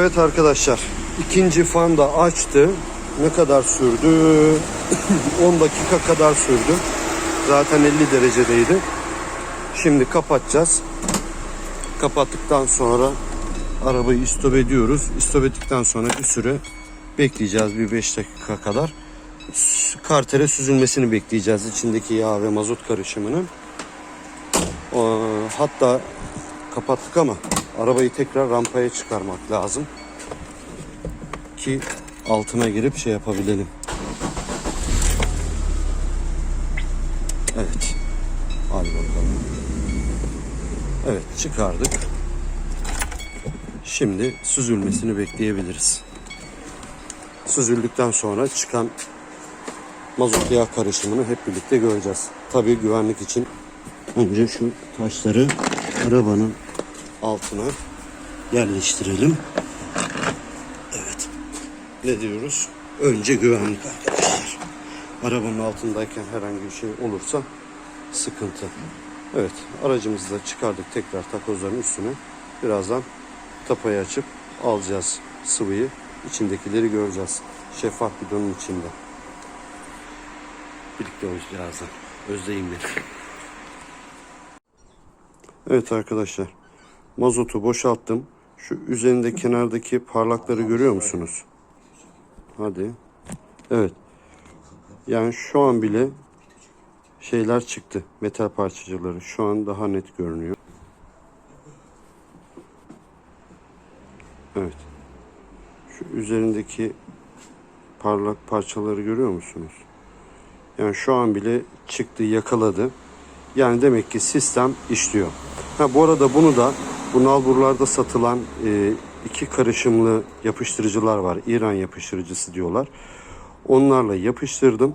Evet arkadaşlar ikinci fan da açtı. Ne kadar sürdü? 10 dakika kadar sürdü. Zaten 50 derecedeydi. Şimdi kapatacağız. Kapattıktan sonra arabayı istop ediyoruz. İstop ettikten sonra bir süre bekleyeceğiz bir 5 dakika kadar. Kartere süzülmesini bekleyeceğiz içindeki yağ ve mazot karışımının. O, hatta kapattık ama arabayı tekrar rampaya çıkarmak lazım. Ki altına girip şey yapabilelim. Evet. Hadi bakalım. Evet çıkardık. Şimdi süzülmesini bekleyebiliriz. Süzüldükten sonra çıkan mazot yağ karışımını hep birlikte göreceğiz. Tabii güvenlik için önce şu taşları arabanın altına yerleştirelim. Evet. Ne diyoruz? Önce güvenlik arkadaşlar. Arabanın altındayken herhangi bir şey olursa sıkıntı. Evet aracımızı da çıkardık tekrar takozların üstüne. Birazdan tapayı açıp alacağız sıvıyı. İçindekileri göreceğiz. Şeffaf bidonun içinde. Birlikte olacağız birazdan. Özleyin beni. Evet arkadaşlar. Mazotu boşalttım. Şu üzerinde kenardaki parlakları görüyor musunuz? Hadi. Evet. Yani şu an bile şeyler çıktı. Metal parçacıkları. Şu an daha net görünüyor. Evet. Şu üzerindeki parlak parçaları görüyor musunuz? Yani şu an bile çıktı, yakaladı. Yani demek ki sistem işliyor. Ha bu arada bunu da bu nalburlarda satılan e, iki karışımlı yapıştırıcılar var. İran yapıştırıcısı diyorlar. Onlarla yapıştırdım.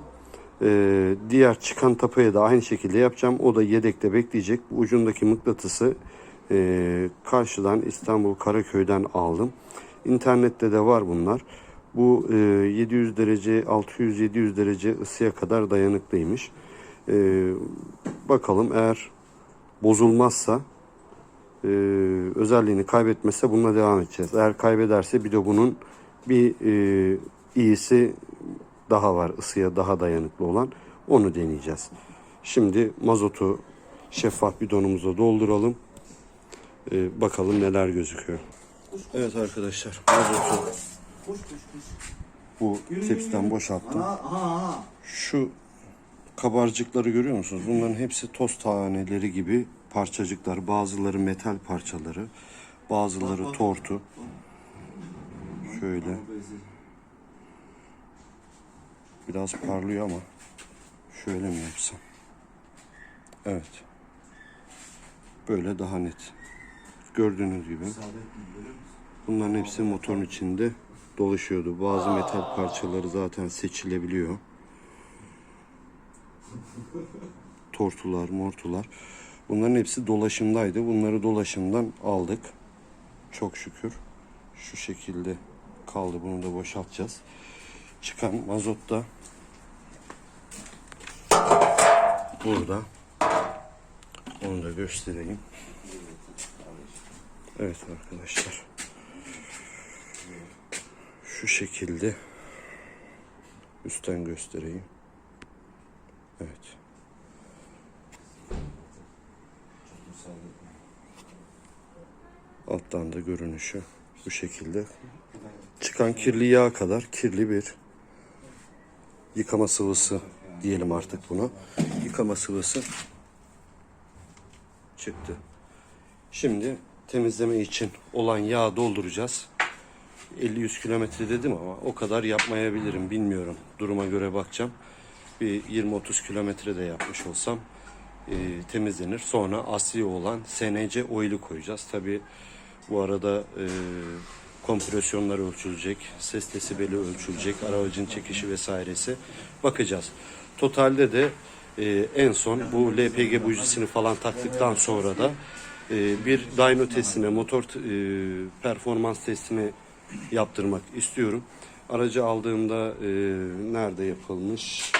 E, diğer çıkan tapaya da aynı şekilde yapacağım. O da yedekte bekleyecek. Bu ucundaki mıknatısı e, karşıdan İstanbul Karaköy'den aldım. İnternette de var bunlar. Bu e, 700 derece, 600-700 derece ısıya kadar dayanıklıymış. E, bakalım eğer bozulmazsa e, özelliğini kaybetmezse bununla devam edeceğiz. Eğer kaybederse bir de bunun bir e, iyisi daha var ısıya daha dayanıklı olan onu deneyeceğiz. Şimdi mazotu şeffaf bidonumuza dolduralım. E, bakalım neler gözüküyor. Evet arkadaşlar mazotu bu tepsiden boşalttım. Şu kabarcıkları görüyor musunuz? Bunların hepsi toz taneleri gibi parçacıklar. Bazıları metal parçaları, bazıları tortu. Şöyle. Biraz parlıyor ama şöyle mi yapsam? Evet. Böyle daha net. Gördüğünüz gibi. Bunların hepsi motorun içinde dolaşıyordu. Bazı metal parçaları zaten seçilebiliyor. Tortular, mortular. Bunların hepsi dolaşımdaydı. Bunları dolaşımdan aldık. Çok şükür. Şu şekilde kaldı. Bunu da boşaltacağız. Çıkan mazot da burada. Onu da göstereyim. Evet arkadaşlar. Şu şekilde üstten göstereyim. Evet. Alttan da görünüşü bu şekilde. Çıkan kirli yağ kadar kirli bir yıkama sıvısı diyelim artık buna. Yıkama sıvısı çıktı. Şimdi temizleme için olan yağı dolduracağız. 50-100 kilometre dedim ama o kadar yapmayabilirim bilmiyorum. Duruma göre bakacağım. Bir 20-30 kilometre de yapmış olsam e, temizlenir. Sonra asli olan SNC oil'i koyacağız. Tabi bu arada e, kompresyonlar ölçülecek, ses desibeli ölçülecek, aracın çekişi vesairesi bakacağız. Totalde de e, en son bu LPG bujisini falan taktıktan sonra da e, bir dyno testine, motor e, performans testine yaptırmak istiyorum. Aracı aldığımda e, nerede yapılmış?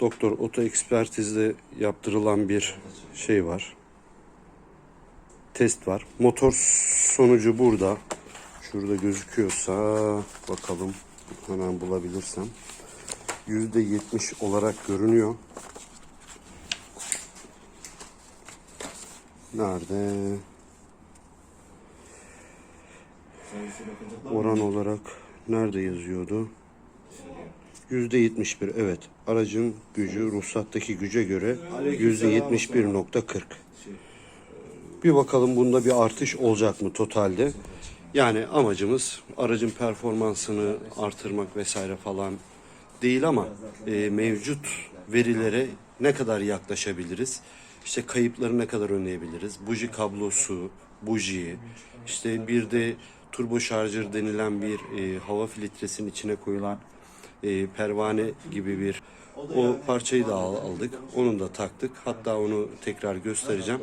Doktor Oto Ekspertiz'de yaptırılan bir şey var. Test var. Motor sonucu burada. şurada gözüküyorsa bakalım hemen bulabilirsem. %70 olarak görünüyor. Nerede? Oran olarak nerede yazıyordu? %71 evet. Aracın gücü ruhsattaki güce göre %71.40. Bir bakalım bunda bir artış olacak mı totalde? Yani amacımız aracın performansını artırmak vesaire falan değil ama e, mevcut verilere ne kadar yaklaşabiliriz? İşte kayıpları ne kadar önleyebiliriz? Buji kablosu, buji, işte bir de turbo şarjör denilen bir e, hava filtresinin içine koyulan e, pervane gibi bir o parçayı da al- aldık. Onu da taktık. Hatta onu tekrar göstereceğim.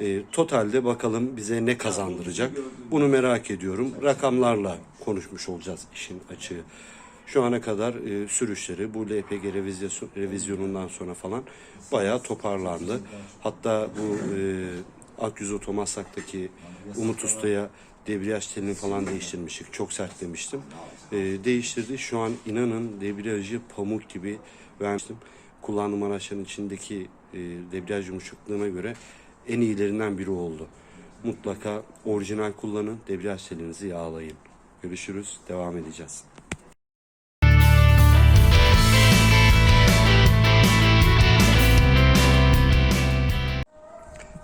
E, totalde bakalım bize ne kazandıracak. Bunu merak ediyorum. Rakamlarla konuşmuş olacağız işin açığı. Şu ana kadar e, sürüşleri bu LPG revizyon, revizyonundan sonra falan bayağı toparlandı. Hatta bu e, Akyüz Otomaslak'taki Umut Usta'ya debriyaj telini falan değiştirmiştik. Çok sert demiştim. E, değiştirdi. Şu an inanın debriyajı pamuk gibi vermiştim. Kullandığım araçların içindeki e, debriyaj yumuşaklığına göre en iyilerinden biri oldu. Mutlaka orijinal kullanın. Debriyaj telinizi yağlayın. Görüşürüz. Devam edeceğiz.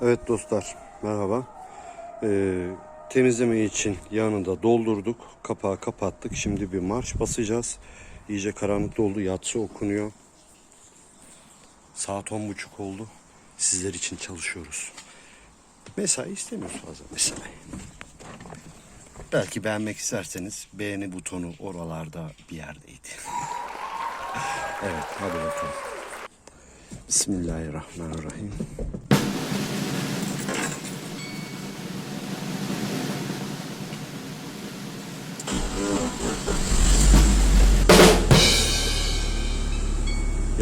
Evet dostlar merhaba. Ee, temizleme için yanında doldurduk. Kapağı kapattık. Şimdi bir marş basacağız. İyice karanlık oldu. Yatsı okunuyor. Saat on buçuk oldu. Sizler için çalışıyoruz. Mesai istemiyoruz fazla mesai. Belki beğenmek isterseniz beğeni butonu oralarda bir yerdeydi. evet hadi bakalım. Bismillahirrahmanirrahim.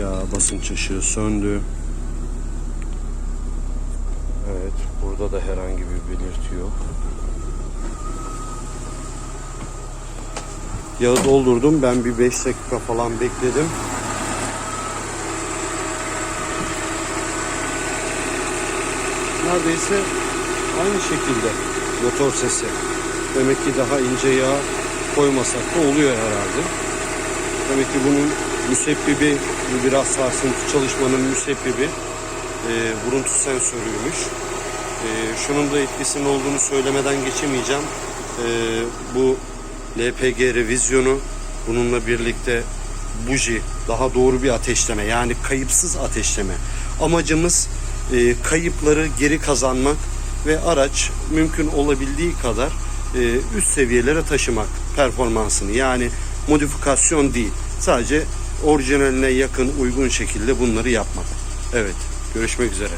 Ya basınç ışığı söndü. Evet, burada da herhangi bir belirti yok. Yağı doldurdum. Ben bir 5 dakika falan bekledim. Neredeyse aynı şekilde motor sesi. Demek ki daha ince yağ koymasak da oluyor herhalde. Demek ki bunun müsebbibi, biraz sarsıntı çalışmanın müsebbibi e, vuruntu sensörüymüş. E, şunun da etkisinin olduğunu söylemeden geçemeyeceğim. E, bu LPG revizyonu bununla birlikte buji daha doğru bir ateşleme yani kayıpsız ateşleme. Amacımız e, kayıpları geri kazanmak ve araç mümkün olabildiği kadar e, üst seviyelere taşımak performansını yani modifikasyon değil sadece orijinaline yakın uygun şekilde bunları yapmak. Evet görüşmek üzere.